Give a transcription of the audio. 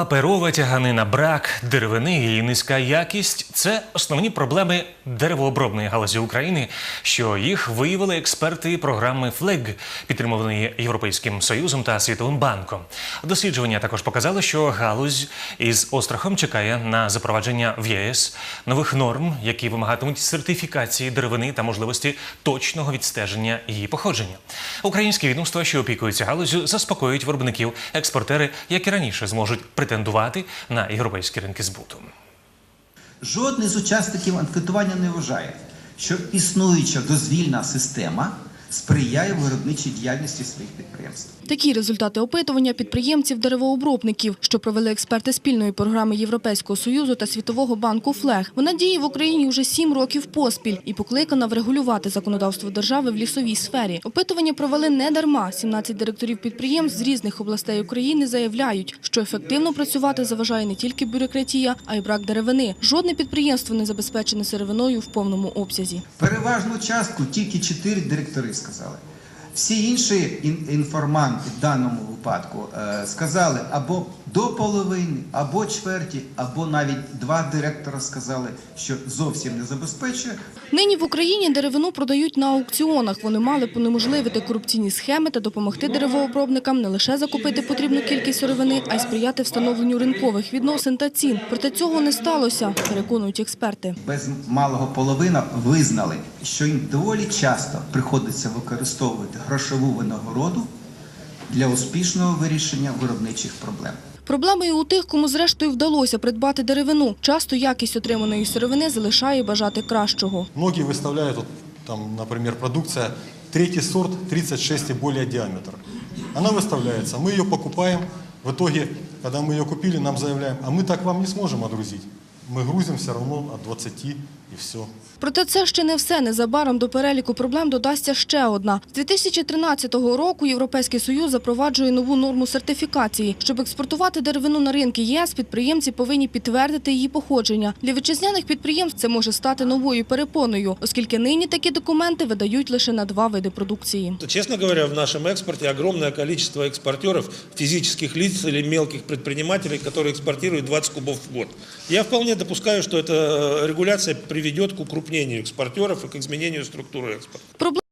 Паперова тяганина, брак деревини і низька якість це основні проблеми деревообробної галузі України, що їх виявили експерти програми ФЛЕГ, підтримуваної Європейським Союзом та Світовим банком. Дослідження також показали, що галузь із острахом чекає на запровадження в ЄС нових норм, які вимагатимуть сертифікації деревини та можливості точного відстеження її походження. Українські відомства, що опікуються галузю, заспокоюють виробників, експортери, як і раніше зможуть претендувати на європейські ринки збуту. Жодний з учасників анкетування не вважає, що існуюча дозвільна система сприяє виробничій діяльності своїх підприємств. Такі результати опитування підприємців-деревообробників, що провели експерти спільної програми Європейського союзу та Світового банку ФЛЕГ. Вона діє в Україні вже сім років поспіль і покликана врегулювати законодавство держави в лісовій сфері. Опитування провели не дарма. 17 директорів підприємств з різних областей України заявляють, що ефективно працювати заважає не тільки бюрократія, а й брак деревини. Жодне підприємство не забезпечене сировиною в повному обсязі. Переважну частку тільки чотири директори сказали. Всі інші ін- інформанти в даному випадку е, сказали або до половини, або чверті, або навіть два директора сказали, що зовсім не забезпечує. Нині в Україні деревину продають на аукціонах. Вони мали б унеможливити корупційні схеми та допомогти деревообробникам не лише закупити потрібну кількість сировини, а й сприяти встановленню ринкових відносин та цін. Проте цього не сталося, переконують експерти. Без малого половина визнали, що їм доволі часто приходиться використовувати грошову винагороду для успішного вирішення виробничих проблем. Проблемою у тих, кому зрештою вдалося придбати деревину. Часто якість отриманої сировини залишає бажати кращого. Многие выставляют, вот, там, например, продукция третий сорт 36 и более диаметр. Она выставляется, мы ее покупаем, в итоге, когда мы ее купили, нам заявляем, а мы так вам не сможем отгрузить. Мы грузим все равно от 20 и все. Проте це ще не все. Незабаром до переліку проблем додасться ще одна. З 2013 року Європейський Союз запроваджує нову норму сертифікації. Щоб експортувати деревину на ринки єС, підприємці повинні підтвердити її походження. Для вітчизняних підприємств це може стати новою перепоною, оскільки нині такі документи видають лише на два види продукції. Честно говоря, в нашем экспорте огромное количество экспортеров, физических лиц или мелких предпринимателей, которые экспортируют 20 кубов в год. Я вполне допускаю, что эта регуляция приведет к укрупнению экспортеров и к изменению структуры экспорта. Проблем